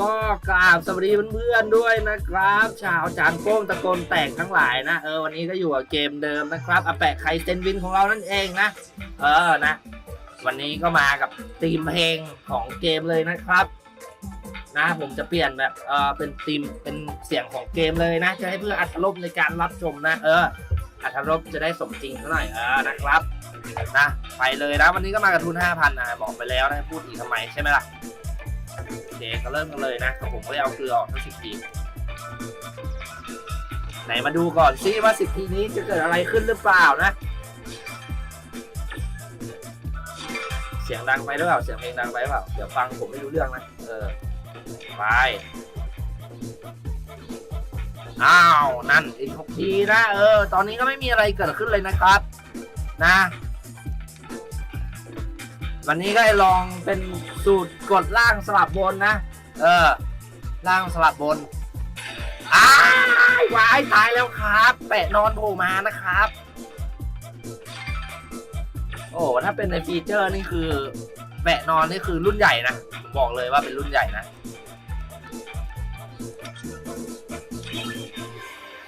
ก็กราบสวัสดีเพื่อนๆด้วยนะครับ ชาวจานโป้งตะโกนแตกทั้งหลายนะ เออวันนี้ก็อยู่กับเกมเดิมนะครับอาแปะไคเซนวินของเรานั่นเองนะ เออนะ วันนี้ก็มากับธีมเพลงของเกมเลยนะครับ นะผมจะเปลี่ยนแบบเออเป็นธีมเป็นเสียงของเกมเลยนะ จะให้เพื่ออัตรมในการรับชมนะ เอออัตรมจะได้สมจริงซะหน่อยเออนะครับนะไปเลยนะวันนี้ก็มากับทุน5,000นะบอกไปแล้วนะพูดอีกทำไมใช่ไหมล่ะ เคก็เริ่มกันเลยนะแต่ผมก็เอาเกลือออกทั้งสิบทีไหนมาดูก่อนซิว่าสิบทีนี้จะเกิดอะไรขึ้นหรือเปล่านะ เสียงดังไปหรือเปล่า เสียงเพลงดังไปหรือเปล่า เดี๋ยวฟังผมไม่รู้เรื่องนะ เออ ไป อ้าว นั่นอีกหกทีนะ เออ ตอนนี้ก็ไม่มีอะไรเกิดขึ้นเลยนะครับ นะ วันนี้ก็ลองเป็นสูตรกดล่างสลับบนนะ เออ ล่างสลับบนอ้ายวายตายแล้วครับ แปะนอนโผล่มานะครับ โอ้ถ้าเป็นในฟีเจอร์นี่คือ แปะนอนนี่คือรุ่นใหญ่นะผมบอกเลยว่าเป็นรุ่นใหญ่นะ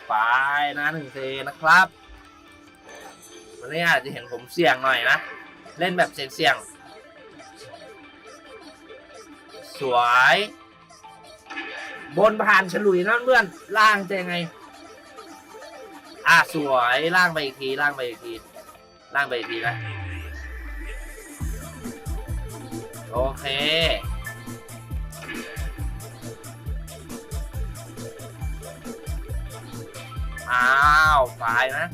ไปนะหนึ่งเทนะครับวันนี้อาจจะเห็นผมเสี่ยงหน่อยนะ เล่นแบบเสี่ยงๆ สวย บนผ่านฉลุยนั่นเพื่อนล่างจะยังไง อะสวยล่างไปอีกทีล่างไปอีกทีล่างไปอีกทีนะโอเคอ้าวตายนะ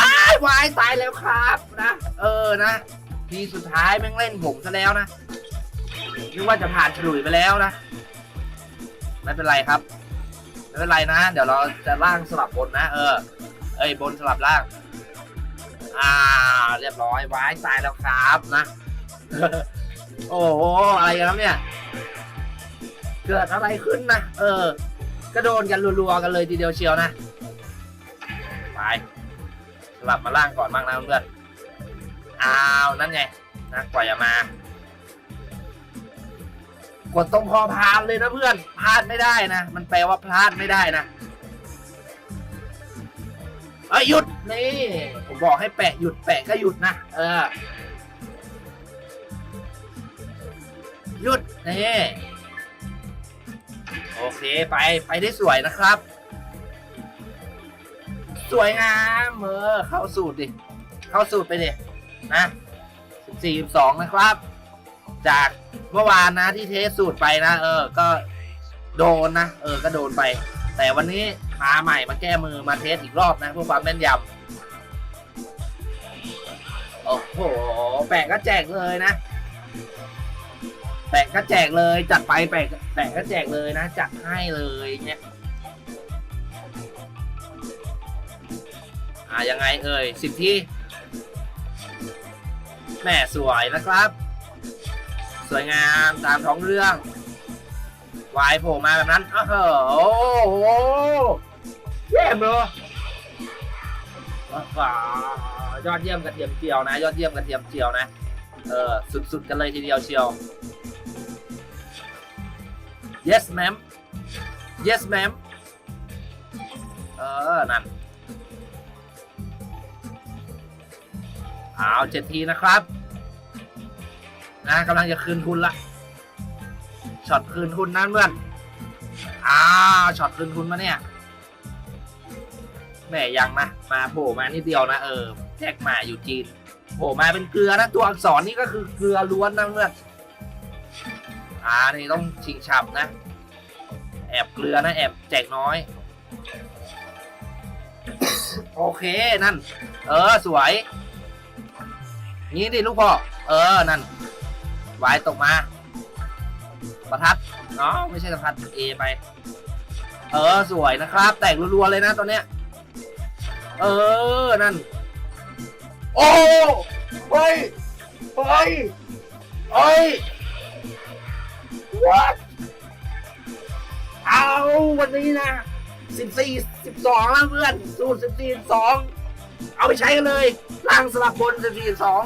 อ้ายวายตายแล้วครับนะ เออนะ ทีสุดท้ายแม่งเล่นผมซะแล้วนะนึกว่าจะผ่านฉลุยไปแล้วนะ ไม่เป็นไรครับ ไม่เป็นไรนะ เดี๋ยวเราจะล่างสลับบนนะ เออ เอ้ยบนสลับล่าง อ่า เรียบร้อยวายตายแล้วครับนะ โอ้โหอะไรกันครับเนี่ย เกิดอะไรขึ้นนะ เออ กระโดนกันรัวๆกันเลยทีเดียวเชียวนะ ไปสลับมาล่างก่อนบ้างนะเพื่อน อ้าวนั่นไงนะกว่าจะมา กดตรงคอพานเลยนะเพื่อนพลาดไม่ได้นะ มันแปลว่าพลาดไม่ได้นะเอ้ยหยุดนี่ผมบอกให้แปะหยุดแปะก็หยุดนะเออหยุดนี่โอเคไปไปได้สวยนะครับ สวยงามเออเข้าสูตรดิ เข้าสูตรไปดิ นะ14 12นะครับ จากเมื่อวานนะที่เทสสูตรไปนะ เออ ก็โดนนะ เออ ก็โดนไป แต่วันนี้มาใหม่มาแก้มือมาเทสอีกรอบนะเพื่อความแม่นยำโอ้โห แปะก็แจกเลยนะ แปะก็แจกเลย จัดไปแปะแปะก็แจกเลยนะ จัดให้เลยเนี่ยอ่ายังไงเอ่ยสิบที่ แม่สวยนะครับ สวยงามตามท้องเรื่องวายโผล่มาแบบนั้นโอ้โหเยี่ยมเลยยอดเยี่ยมกระเทียมเจียวนะ ยอดเยี่ยมกระเทียมเจียวนะ เออสุดๆกันเลยทีเดียวเชียว yes ma'am yes ma'am เออ นั่น เอาเจ็ดทีนะครับ นะกำลังจะคืนทุนละช็อตคืนทุนนั่นเพื่อนอ้าวช็อตคืนทุนมาเนี่ยแม่ยังนะมาโผล่มานิดเดียวนะเออแจ็คมาอยู่จีนโผล่มาเป็นเกลือนะตัวอักษรนี่ก็คือเกลือล้วนนะเพื่อนอ่านี่ต้องชิงฉับนะ แอบเกลือนะแอบแจกน้อย โอเคนั่น เออสวย นี่ดิลูกพ่อ เออ นั่นวายตกมา ประทัดเนาะไม่ใช่ประทัดเอไป เออ สวยนะครับ แตกรัวๆเลยนะตอนเนี้ย เออ นั่น โอ้เฮ้ยเฮ้ยเฮ้ย what เอาวันนี้นะสิบสี่สิบสองแล้วเพื่อน สูตรสิบสี่สองเอาไปใช้กันเลยล่างสลับบนสิบสี่สอง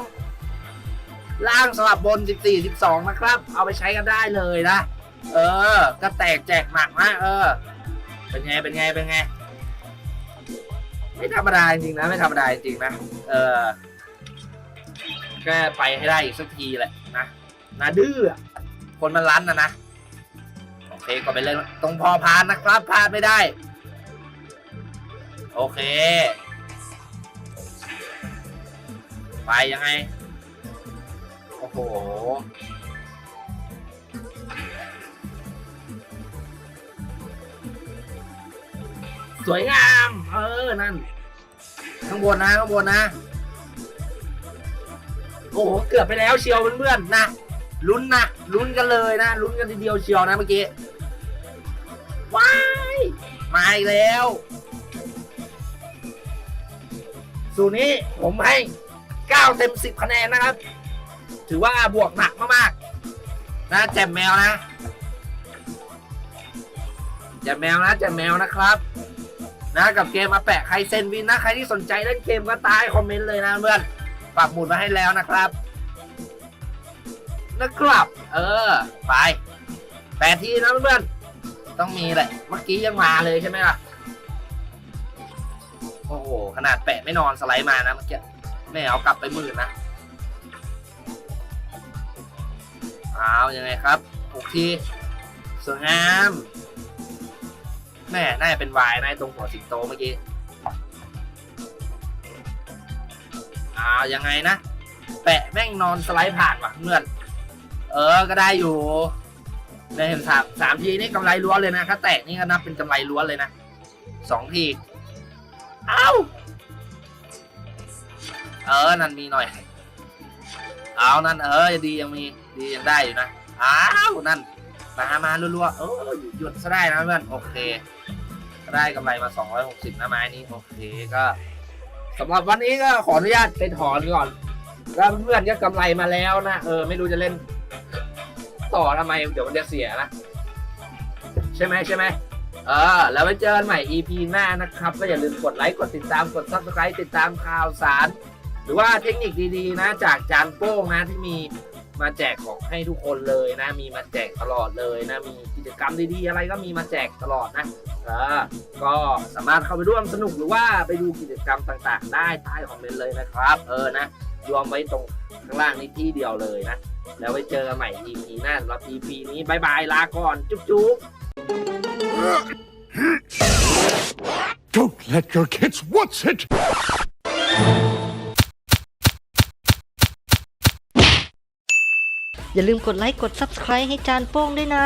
ล่างสลับบน 14 12 นะครับ เอาไปใช้กันได้เลยนะ เออ ก็แตกแจกหนักนะ เออ เป็นไง เป็นไง เป็นไง ไม่ธรรมดาจริงนะ ไม่ธรรมดาจริงนะ เออแค่ไปให้ได้อีกสักทีแหละนะนะดื้อ คนมันรั้นนะนะ โอเค ก็ไปเลยตรงพอพานนะครับพลาดไม่ได้ โอเค ไปยังไง หสวยงาม เออ นั่น ข้างบนนะ ข้างบนนะ โอ้โห เกือบไปแล้วเชียวเพื่อนๆนะ ลุ้นนะ ลุ้นกันเลยนะ ลุ้นกันทีเดียวเชียวนะเมื่อกี้ ว้าย มาอีกแล้ว สูตรนี้ผมให้ 9 เต็ม 10 คะแนนนะครับ ถือว่าบวกหนักมากๆนะแจมแมวนะแจมแมวนะแจมแมวนะครับ นะกับเกมมาแปะใครเซนวินนะใครที่สนใจเล่นเกมก็ใต้คอมเมนต์เลยนะเพื่อนปักหมุดมาให้แล้วนะครับนะครับ เออ ไปแปดทีนะเพื่อนต้องมีแหละ เมื่อกี้ยังมาเลยใช่ไหมล่ะ โอ้โห ขนาดแปะไม่นอนสไลด์มานะเมื่อกี้ ไม่เอากลับไปหมื่นนะ อายังไงครับหกทีสวยงามแม่น่าจะเป็นวายนะตรงหัวสิงโตเมื่อกี้เอายังไงนะ แปะแม่งนอนสไลด์ผ่านว่ะเพื่อนเออก็ได้อยู่ได้เห็นสามสามทีนี่กำไรล้วนเลยนะถ้าแตกนี่ก็นับเป็นกำไรล้วนเลยนะสองทีเอ้าเออนั่นมีหน่อย เอานั่นเออดียังมี ดียังได้อยู่นะ อ้าวนั่นมามารัวๆเออหยุดซะได้นะเพื่อนโอเค ได้กำไรมา 260นะไม้นี้โอเคก็สำหรับวันนี้ก็ขออนุญาตไปถอนก่อนแล้วเพื่อนก็กำไรมาแล้วนะเออไม่รู้จะเล่น ต่อทำไมเดี๋ยวมันจะเสียนะใช่ไหมใช่ไหมเออ แล้วไว้เจอกันใหม่ EP หน้านะครับ ก็อย่าลืมกดไลค์กดติดตามกด subscribe ติดตามข่าวสาร หรือว่าเทคนิคดีๆนะ จากจานโป้งนะที่มี มาแจกของให้ทุกคนเลยนะ มีมาแจกตลอดเลยนะ มีกิจกรรมดีๆอะไรก็มีมาแจกตลอดนะเออก็สามารถเข้าไปร่วมสนุกหรือว่าไปดูกิจกรรมต่างๆ ได้ใต้คอมเมนต์เลยนะครับ เออนะรวมไว้ตรงข้างล่างนี้ที่เดียวเลยนะ แล้วไว้เจอกันใหม่ EP หน้าสำหรับ EP นี้บายบายลาก่อน จุ๊บจุ๊บ Don't let your kids watch it! อย่าลืมกดไลค์กด Subscribe ให้จานโป้งด้วยนะ